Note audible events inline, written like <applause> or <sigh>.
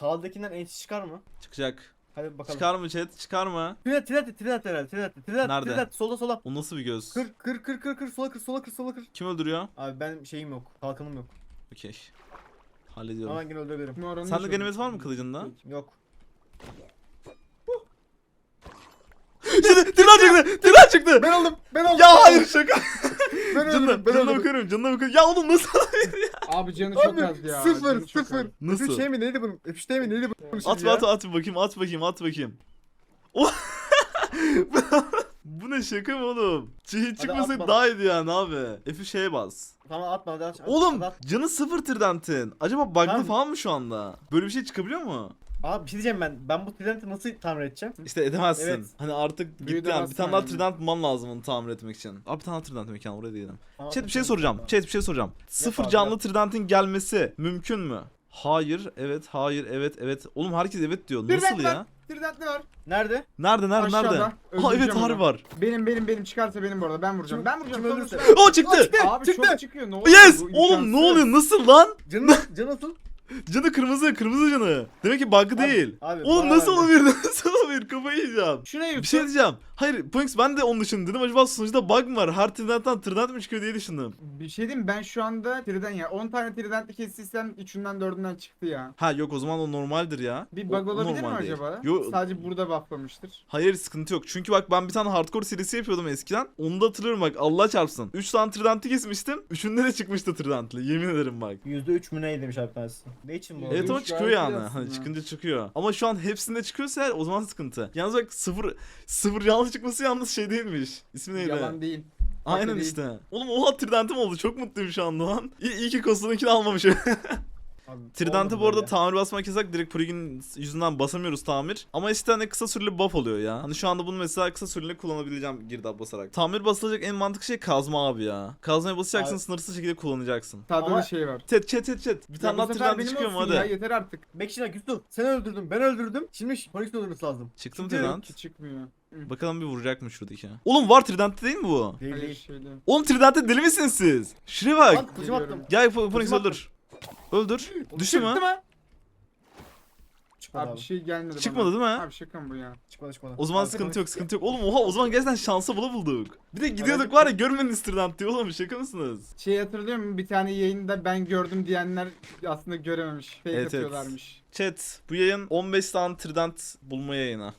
Sağdakinden enç çıkar mı? Çıkacak. Hadi bakalım. Çıkar mı chat? Çıkar mı? Trinat Trinat Trinat herhalde Trinat Trinat Nerede? Trinat solda sola. O nasıl bir göz? Kır kır kır kır kır sola kır sola kır sola kır. Kim öldürüyor? Abi ben şeyim yok. Kalkanım yok. Okey. Ama Hallediyorum. ben gene öldürebilirim. Numaranı Sende şöyle- ganimet var mı kılıcında? Yok. Tırnak çıktı! Tırnak çıktı! Ben aldım. Ben aldım. Ya hayır şaka. Ben Canına, öldürdüm. Ben canına öldürdüm. bakıyorum, canına bakıyorum. Ya oğlum nasıl? Abi canı çok Abi az ya. sıfır canı çok sıfır. az. Nasıl? Öpüş şey mi neydi bunun? Öpüş değil mi neydi bunun? At at at bakayım, at bakayım, at bakayım. O- <laughs> Bu ne şaka mı oğlum? Hiç çıkmasaydı atma. daha iyiydi yani abi. F şeye bas. Tamam atma hadi at. at, Oğlum at. canı sıfır Trident'in. Acaba bug'lı Tamam. falan mı şu anda? Böyle bir şey çıkabiliyor mu? Abi bir şey diyeceğim ben. Ben bu Trident'i nasıl tamir edeceğim? İşte edemezsin. Evet. Hani artık Büyü gitti yani. Bir tane daha yani. Trident bulman lazım onu tamir etmek için. Abi bir tane daha Trident mekanı oraya değilim. Tamam, Chat bir şey soracağım. Chat bir şey soracağım. Sıfır abi, canlı. Trident'in gelmesi mümkün mü? Hayır, evet, hayır, evet, evet. Oğlum herkes evet diyor. Nasıl dakika. ya? Tridentli var. Nerede? Nerede, nerede, Aşağıda. nerede? Ha evet onu. var. Benim benim benim çıkarsa benim bu arada ben vuracağım. Ben vuracağım. Kim ölürse. O çıktı. Abi Çıktı. çok çıkıyor. Ne oluyor? Yes! Bu Oğlum ne imkansız. oluyor? Nasıl lan? Canı canı nasıl? Canı kırmızı, kırmızı canı. Demek ki bug değil. abi, Oğlum bana nasıl verdi. olabilir? <laughs> Nasıl olabilir? Kafayı yiyeceğim. Şu ne Bir şey diyeceğim. Hayır, Punks ben de onun düşündüm. Dedim acaba sonuçta bug mı var? Her Trident'ten Trident mi çıkıyor diye düşündüm. Bir şey diyeyim ben şu anda Trident ya 10 tane Trident'li kestiysem 3'ünden 4'ünden çıktı ya. Ha yok o zaman o normaldir ya. Bir O- bug o olabilir mi normal değil. acaba? Yo, Sadece burada bufflamıştır. Hayır sıkıntı yok. Çünkü bak ben bir tane hardcore serisi yapıyordum eskiden. Onu da hatırlıyorum bak Allah çarpsın. 3 tane Trident'i kesmiştim. Üçünde de çıkmıştı Trident'li. Yemin ederim bak. %3 mü ne demiş abi tanesi? Ne için bu? Evet, ama üç çıkıyor gayet yani. Hani aslında. çıkınca çıkıyor. Ama şu an hepsinde çıkıyorsa eğer o zaman sıkıntı. Yalnız bak sıfır sıfır yanlış çıkması yalnız şey değilmiş. İsmi neydi? Yalan değil. Aynen değil. işte. Oğlum oha Trident'im oldu. Çok mutluyum şu anda lan. İyi, iyi ki Kostu'nunkini almamışım. <laughs> Olmadı bu arada böyle. tamir basmak yasak. Direkt Prig'in yüzünden basamıyoruz tamir. Ama işte hani kısa süreli buff oluyor ya. Hani şu anda bunu mesela kısa süreli kullanabileceğim girdap basarak. Tamir basılacak en mantıklı şey kazma abi ya. Kazmaya basacaksın Abi- sınırsız şekilde kullanacaksın. Sağda Ama- da şey var. Chat chat chat chat. Bir tane daha Trident çıkıyor mu hadi. Ya yeter artık. Bekşinak Yusuf sen öldürdün ben öldürdüm. Şimdi Phoenix öldürmesi lazım. Çıktı mı. Trident? Çıkmıyor. Bakalım bir vuracak mı şuradaki? Oğlum var Trident'te değil mi bu? Değil Hayır. Oğlum Trident'te deli misiniz siz? Şuraya bak. Lan attım. Gel Phoenix öldür. Öldür. Düştü mü? Çıktı mı? Çıkmadı Abi abi. bir şey gelmedi Çıkmadı bana. değil mi? Abi şaka mı bu ya? Çıkmadı çıkmadı. O zaman Abi, sıkıntı yok, sıkıntı yok. Oğlum oha o zaman gerçekten şansa bula bulduk. Bir de gidiyorduk Evet. var ya görmediniz Trident diye oğlum şaka mısınız? Şey hatırlıyor musun? Bir tane yayında ben gördüm diyenler aslında görememiş. Fake Evet, evet. atıyorlarmış. Chat bu yayın 15 tane Trident bulma yayını.